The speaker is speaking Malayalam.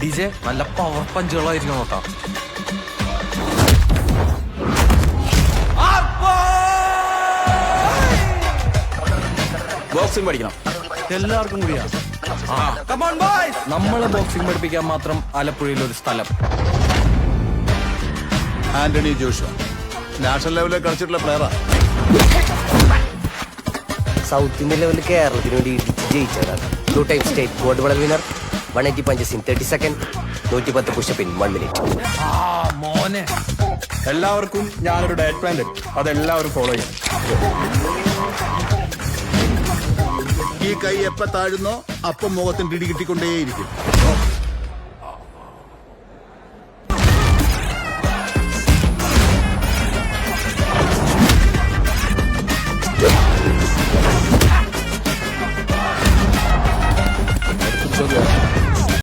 ഡി ജെ നല്ല പവർ പഞ്ചുകളായിരിക്കണം കേട്ടോ. ബോക്സിംഗ് പഠിക്കണം. എല്ലാവർക്കും കൂടിയാ? നമ്മളെ ബോക്സിംഗ് പഠിപ്പിക്കാൻ മാത്രം ആലപ്പുഴയിൽ ഒരു സ്ഥലം. ആന്റണി ജോഷുവ. നാഷണൽ ലെവലിൽ കളിച്ചിട്ടുള്ള പ്ലെയറാ സൗത്ത് ഇന്ത്യൻ ലെവലിൽ കേരളത്തിന് വേണ്ടി ജയിച്ചതാണ് two time state gold medal winner one ആ മോനെ. എല്ലാവർക്കും ഞാനൊരു ഡയറ്റ് പ്ലാൻ തരും അതെല്ലാവരും ഫോളോ ചെയ്യും ഈ കൈ എപ്പ താഴുന്നോ അപ്പം മുഖത്തിന് പിടി കിട്ടിക്കൊണ്ടേയിരിക്കും.